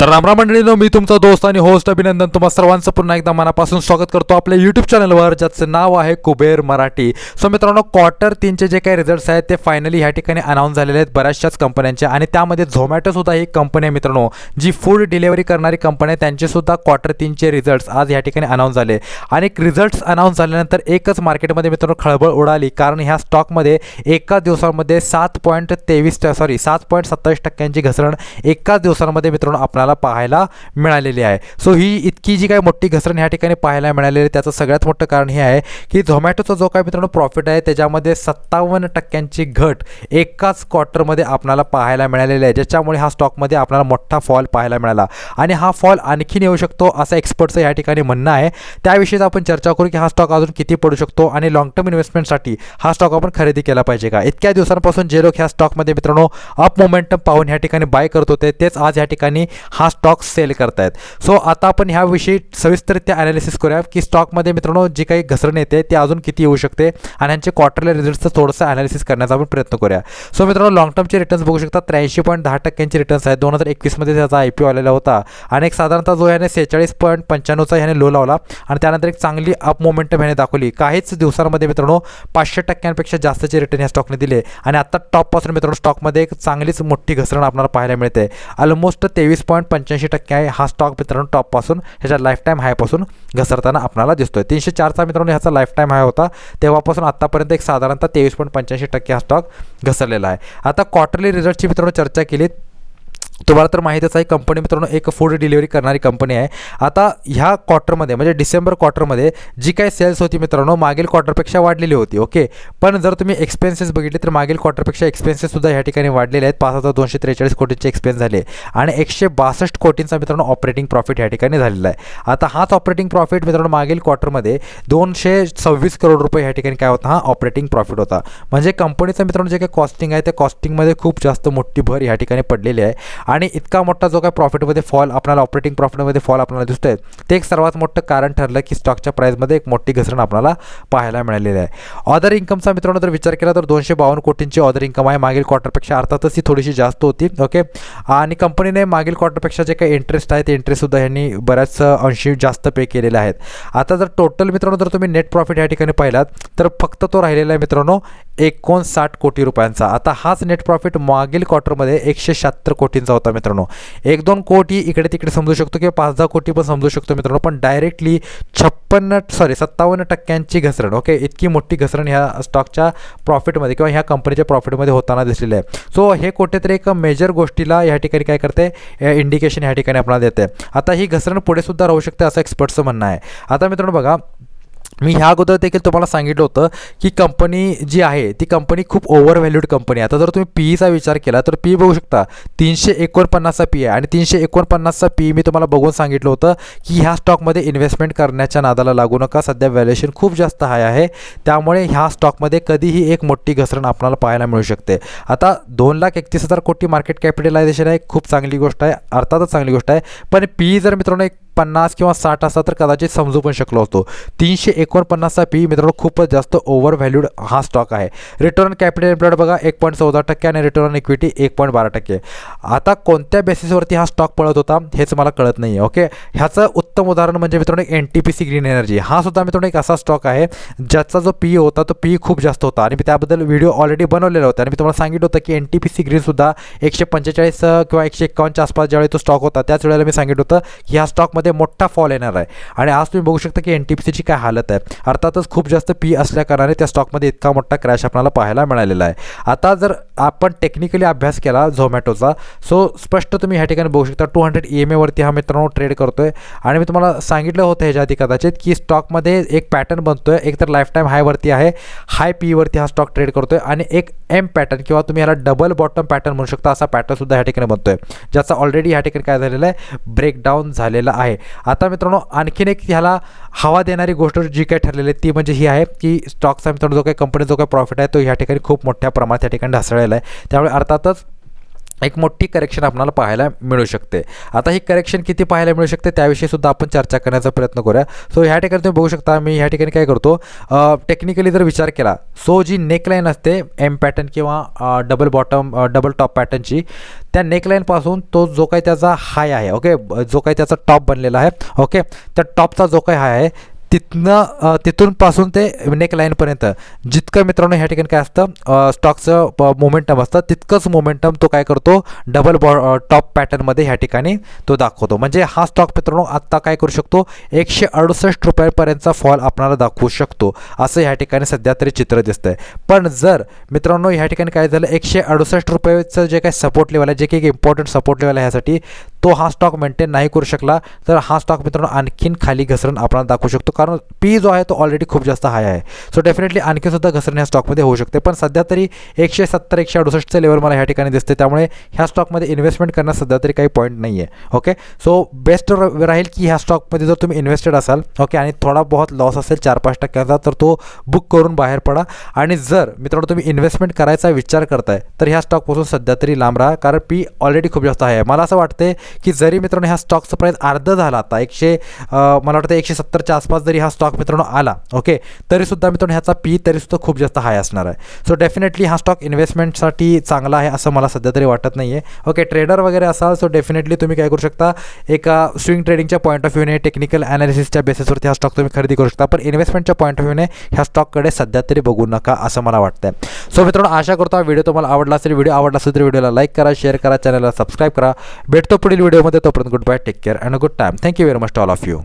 तर रामराम मंडळीनं मी तुमचा दोस्त आणि होस्ट अभिनंदन तुम्हा सर्वांचं पुन्हा एकदा मनापासून स्वागत करतो आपल्या यूट्यूब चॅनलवर ज्याचं नाव आहे कुबेर मराठी. सो मित्रांनो क्वार्टर तीनचे जे काही रिझल्ट्स आहेत ते फायनली ह्या ठिकाणी अनाऊन्स झालेले आहेत बऱ्याचशाच कंपन्यांचे आणि त्यामध्ये झोमॅटोसुद्धा ही कंपनी आहे मित्रांनो जी फूड डिलिव्हरी करणारी कंपनी आहे त्यांचेसुद्धा क्वार्टर तीनचे रिझल्ट्स आज या ठिकाणी अनाऊन्स झाले. आणि रिझल्ट्स अनाऊन्स झाल्यानंतर एकच मार्केटमध्ये मित्रांनो खळबळ उडाली कारण ह्या स्टॉकमध्ये एकाच दिवसामध्ये सात पॉईंट तेवीस सॉरी सात पॉईंट सत्तावीस टक्क्यांची घसरण एकाच दिवसांमध्ये मित्रांनो आपल्याला पाहायला मिळालेली आहे. सो ही इतकी जी काही मोठी घसरण ह्या ठिकाणी पाहायला मिळालेली आहे. त्याचं सगळ्यात मोठं कारण हे आहे की झोमॅटोचा जो काय मित्रांनो प्रॉफिट आहे त्याच्यामध्ये सत्तावन्न टक्क्यांची घट एकाच क्वार्टरमध्ये आपणाला पाहायला मिळालेली आहे. ज्याच्यामुळे हा स्टॉकमध्ये आपल्याला मोठा फॉल पाहायला मिळाला. आणि हा फॉल आणखीन येऊ शकतो असं एक्सपर्टचं या ठिकाणी म्हणणं आहे. त्याविषयीच आपण चर्चा करू की हा स्टॉक अजून किती पडू शकतो आणि लॉंग टर्म इन्व्हेस्टमेंटसाठी हा स्टॉक आपण खरेदी केला पाहिजे का? इतक्या दिवसांपासून जे लोक ह्या स्टॉकमध्ये मित्रांनो अप मोमेंटम पाहून ह्या ठिकाणी बाय करत होते. तेच आज या ठिकाणी हा स्टॉक सेल करतायत. सो आता आपण ह्याविषयी सविस्तरित्या ॲनालिसिस करूया की स्टॉकमध्ये मित्रांनो जी काही घसरण येते ती अजून किती येऊ शकते आणि यांचे क्वार्टरली रिझल्टचं थोडंसं ॲनालिसिस करण्याचा आपण प्रयत्न करूया सो मित्रांनो लॉंग टर्मचे रिटर्न्स बघू शकता त्र्याऐंशी पॉईंट दहा टक्क्यांचे रिटर्न्स आहेत. दोन हजार एकवीसमध्ये त्याचा आय पी ओ आलेला होता. आणि एक साधारणतः जो ह्याने सेहेचाळीस पॉईंट पंच्याण्णवचा ह्याने लो लावला आणि त्यानंतर एक चांगली अप मोमेंटम ह्याने दाखवली. काहीच दिवसांमध्ये मित्रांनो पाचशे टक्क्यांपेक्षा जास्तचे रिटर्न या स्टॉकने दिले. आणि आता टॉपपासून मित्रांनो स्टॉकमध्ये एक चांगलीच मोठी घसरण आपल्याला पाहायला मिळते. ऑलमोस्ट तेवीस पॉईंट पंच्याऐंशी टक्के आहे. हा स्टॉक मित्रांनो टॉपपासून ह्याच्या लाईफटाईम हायपासून घसरताना आपल्याला दिसतोय. तीनशे चारचा मित्रांनो ह्याचा लाईफटाईम हाय होता. तेव्हापासून आत्तापर्यंत एक साधारणतः तेवीस पॉईंट पंच्याऐंशी टक्के हा स्टॉक घसरलेला आहे. आता क्वार्टरली रिझल्टची मित्रांनो चर्चा केली. तुम्हाला तर माहीतच आहे कंपनी मित्रांनो एक फूड डिलिव्हरी करणारी कंपनी आहे. आता ह्या क्वार्टरमध्ये म्हणजे डिसेंबर क्वार्टरमध्ये जी काही सेल्स होती मित्रांनो मागील क्वार्टरपेक्षा वाढलेली होती ओके पण जर तुम्ही एक्सपेन्सेस बघितले तर मागील क्वार्टरपेक्षा एक्सपेन्सेससुद्धा ह्या ठिकाणी वाढलेले आहेत. पाच हजार दोनशे त्रेचाळीस कोटींचे एक्सपेन्स झाले आणि एकशे बासष्ट कोटींचा मित्रांनो ऑपरेटिंग प्रॉफिट ह्या ठिकाणी झालेला आहे. आता हाच ऑपरेटिंग प्रॉफिट मित्रांनो मागील क्वार्टरमध्ये दोनशे सव्वीस करोड रुपये ह्या ठिकाणी काय होता? हा ऑपरेटिंग प्रॉफिट होता. म्हणजे कंपनीचं मित्रांनो जे काही कॉस्टिंग आहे त्या कॉस्टिंगमध्ये खूप जास्त मोठी भर ह्या ठिकाणी पडलेली आहे. आणि इतका मोठा जो काय प्रॉफिटमध्ये फॉल आपल्याला ऑपरेटिंग प्रॉफिटमध्ये फॉल आपल्याला दिसतोय ते एक सर्वात मोठं कारण ठरलं की स्टॉकच्या प्राईजमध्ये एक मोठी घसरण आपल्याला पाहायला मिळालेली आहे. ऑदर इन्कमचा मित्रांनो जर विचार केला तर दोनशे बावन्न कोटींची ऑदर इन्कम आहे. मागील क्वार्टरपेक्षा अर्थातच ती थोडीशी जास्त होती ओके आणि कंपनीने मागील क्वार्टरपेक्षा जे काही इंटरेस्ट आहे ते इंटरेस्टसुद्धा यांनी बऱ्याच अंशी जास्त पे केलेले आहेत. आता जर टोटल मित्रांनो जर तुम्ही नेट प्रॉफिट या ठिकाणी पाहिलात तर फक्त तो राहिलेला आहे मित्रांनो एकोणसाठ कोटी रुपयांचा. आता हाच नेट प्रॉफिट मागील क्वार्टरमध्ये एकशे शहात्तर कोटींचा होता मित्रांनो. एक दोन कोटी इकडे तिकडे समजू शकतो किंवा पाच दहा कोटी पण समजू शकतो मित्रांनो पण डायरेक्टली छप्पन्न सॉरी सत्तावन्न टक्क्यांची घसरण ओके इतकी मोठी घसरण ह्या स्टॉकच्या प्रॉफिटमध्ये किंवा ह्या कंपनीच्या प्रॉफिटमध्ये होताना दिसलेलं आहे. सो हे कुठेतरी एक मेजर गोष्टीला या ठिकाणी काय करते? इंडिकेशन ह्या ठिकाणी आपल्याला देते. आता ही घसरण पुढे सुद्धा राहू शकते असं एक्सपर्टचं म्हणणं आहे. आता मित्रांनो बघा मी ह्या अगोदर देखील तुम्हाला सांगितलं होतं की कंपनी जी आहे ती कंपनी खूप ओव्हर व्हॅल्यूड कंपनी आहे. आता जर तुम्ही पीईचा विचार केला तर पी बघू शकता तीनशे एकोणपन्नासचा पी आहे. आणि तीनशे एकोणपन्नासचा पी मी तुम्हाला बघून सांगितलं होतं की ह्या स्टॉकमध्ये इन्व्हेस्टमेंट करण्याच्या नादाला लागू नका. सध्या व्हॅल्युएशन खूप जास्त हाय आहे. त्यामुळे ह्या स्टॉकमध्ये कधीही एक मोठी घसरण आपल्याला पाहायला मिळू शकते. आता दोन लाख एकतीस हजार कोटी मार्केट कॅपिटलायझेशन आहे. खूप चांगली गोष्ट आहे. अर्थातच चांगली गोष्ट आहे. पण पी जर मित्रांनो एक पन्नास किंवा साठ असता तर कदाचित समजू पण शकलो असतो. तीनशे एकोणपन्नासचा पी मित्रांनो खूपच जास्त ओव्हर व्हॅल्यूड हा स्टॉक आहे. रिटर्न कॅपिटल एम्प्लॉयड बघा एक पॉईंट चौदा टक्के आणि रिटर्न इक्विटी एक पॉईंट बारा टक्के. आता कोणत्या बेसिसवरती हा स्टॉक पळत होता हेच मला कळत नाही आहे ओके ह्याचं उत्तम उदाहरण म्हणजे मित्रांनो N T P C green energy हा सुद्धा मित्रांनो एक असा स्टॉक आहे ज्याचा जो पी होता तो पी खूप जास्त होता. आणि मी त्याबद्दल व्हिडिओ ऑलरेडी बनवलेला होता. आणि मी तुम्हाला सांगितलं होतं की एन टी पी सी ग्रीनसुद्धा एकशे पंचेचाळीस किंवा एकशे एक्कावन्नच्या आसपास ज्यावेळी तो स्टॉक होता त्याच वेळेला मी सांगितलं होतं की ह्या स्टॉकमध्ये मोठा फॉल येणार आहे. आणि आज तुम्ही बघू शकता की एन टी पी सीची काय हालत आहे. अर्थातच खूप जास्त पी असल्या कारणाने त्या स्टॉकमध्ये इतका मोठा क्रॅश आपल्याला पाहायला मिळालेला आहे. आता जर आपण टेक्निकली अभ्यास केला झोमॅटोचा सो स्पष्ट तुम्ही ह्या ठिकाणी बघू शकता टू हंड्रेड ई एम एवरती हा मित्रांनो ट्रेड करतो आहे आणि मी तुम्हाला सांगितलं होतं ह्याच्या आधी कदाचित की स्टॉकमध्ये एक पॅटर्न बनतो आहे एक तर लाईफ टाईम हायवरती आहे हाय पीवरती हा स्टॉक ट्रेड करतो आहे आणि एक एम पॅटर्न किंवा तुम्ही ह्याला डबल बॉटम पॅटर्न म्हणू शकता असा पॅटर्नसुद्धा ह्या ठिकाणी बनतो आहे ज्याचा ऑलरेडी ह्या ठिकाणी काय झालेलं आहे? ब्रेकडाऊन झालेला आहे. आता मित्रांनो आणखीन एक ह्याला हवा देणारी गोष्ट जी काय ठरलेली आहे ती म्हणजे ही आहे की स्टॉकचा मित्रांनो जो काही कंपनीचा जो काही प्रॉफिट आहे तो ह्या ठिकाणी खूप मोठ्या प्रमाणात या ठिकाणी ढासळलेला आहे. त्यामुळे अर्थातच एक मोठी करेक्शन आपल्याला पाहायला मिळू शकते. आता ही करेक्शन किती पाहायला मिळू शकते त्याविषयी सुद्धा आपण चर्चा करण्याचा प्रयत्न करूया. सो ह्या ठिकाणी तुम्ही बघू शकता मी ह्या ठिकाणी काय करतो टेक्निकली जर विचार केला सो जी नेकलाईन असते एम पॅटर्न किंवा डबल बॉटम डबल टॉप पॅटर्नची त्या नेकलाईनपासून तो जो काही त्याचा हाय आहे ओके जो काही त्याचा टॉप बनलेला आहे ओके त्या टॉपचा जो काही हाय आहे तिथनं तिथून पासून ते नेक लाईनपर्यंत जितकं मित्रांनो ह्या ठिकाणी काय असतं स्टॉकचं मोमेंटम असतं तितकंच मोमेंटम तो काय करतो डबल बॉ टॉप पॅटर्नमध्ये ह्या ठिकाणी तो दाखवतो. म्हणजे हा स्टॉक मित्रांनो आत्ता काय करू शकतो एकशे अडुसष्ट रुपयापर्यंतचा फॉल आपल्याला दाखवू शकतो. असं ह्या ठिकाणी सध्या तरी चित्र दिसतंय. पण जर मित्रांनो ह्या ठिकाणी काय झालं एकशे अडुसष्ट रुपयाचं जे काही सपोर्ट लेवल आहे जे काही इम्पॉर्टंट सपोर्ट लेवल आहे ह्यासाठी तो हा स्टॉक मेंटेन नाही करू शकला तर हा स्टॉक मित्रांनो आणखीन खाली घसरण आपण दाखवू शकतो. कारण पी जो आहे तो ऑलरेडी खूप जास्त हाय आहे. सो डेफिनेटली आणखी सुद्धा घसरण ह्या स्टॉकमध्ये होऊ शकते. पण सध्या तरी एकशे सत्तर एकशे अडुसष्टचं लेवल मला ह्या ठिकाणी दिसते त्यामुळे ह्या स्टॉकमध्ये इन्व्हेस्टमेंट करण्यास सध्या तरी काही पॉईंट नाही आहे ओके सो बेस्ट राहील की ह्या स्टॉकमध्ये जर तुम्ही इन्व्हेस्टेड असाल ओके आणि थोडा बहुत लॉस असेल चार पाच टक्क्याचा तर तो बुक करून बाहेर पडा. आणि जर मित्रांनो तुम्ही इन्व्हेस्टमेंट करायचा विचार करताय तर ह्या स्टॉकपासून सध्या तरी लांब राहा. कारण पी ऑलरेडी खूप जास्त आहे. मला असं वाटते की जरी मित्रांनो ह्या स्टॉकचं प्राईस अर्ध झाला आता एकशे मला वाटतं एकशे सत्तरच्या आसपास जरी हा स्टॉक मित्रांनो आला ओके तरीसुद्धा मित्रांनो ह्याचा पी तरीसुद्धा खूप जास्त हाय असणार आहे. सो डेफिनेटली हा स्टॉक इन्व्हेस्टमेंटसाठी चांगला आहे असं मला सध्या तरी वाटत नाही आहे ओके ट्रेडर वगैरे असाल सो डेफिनेटली तुम्ही काय करू शकता एका स्विंग ट्रेडिंगच्या पॉईंट ऑफ व्ह्यूने टेक्निकल ॲनालिसिसच्या बेसिसवरती हा स्टॉक तुम्ही खरेदी करू शकता. पण इन्व्हेस्टमेंटच्या पॉईंट ऑफ व्ह्यूने ह्या स्टॉककडे सध्या तरी बघू नका असं मला वाटतं सो मित्रांनो आशा करतो हा व्हिडिओ तुम्हाला आवडला असेल. व्हिडिओ आवडला असेल तर व्हिडिओला लाईक करा शेअर करा चॅनलला सबस्क्राईब करा. भेटतो पुढील व्हिडिओमध्ये तोपर्यंत goodbye take care and good time thank you very much all of you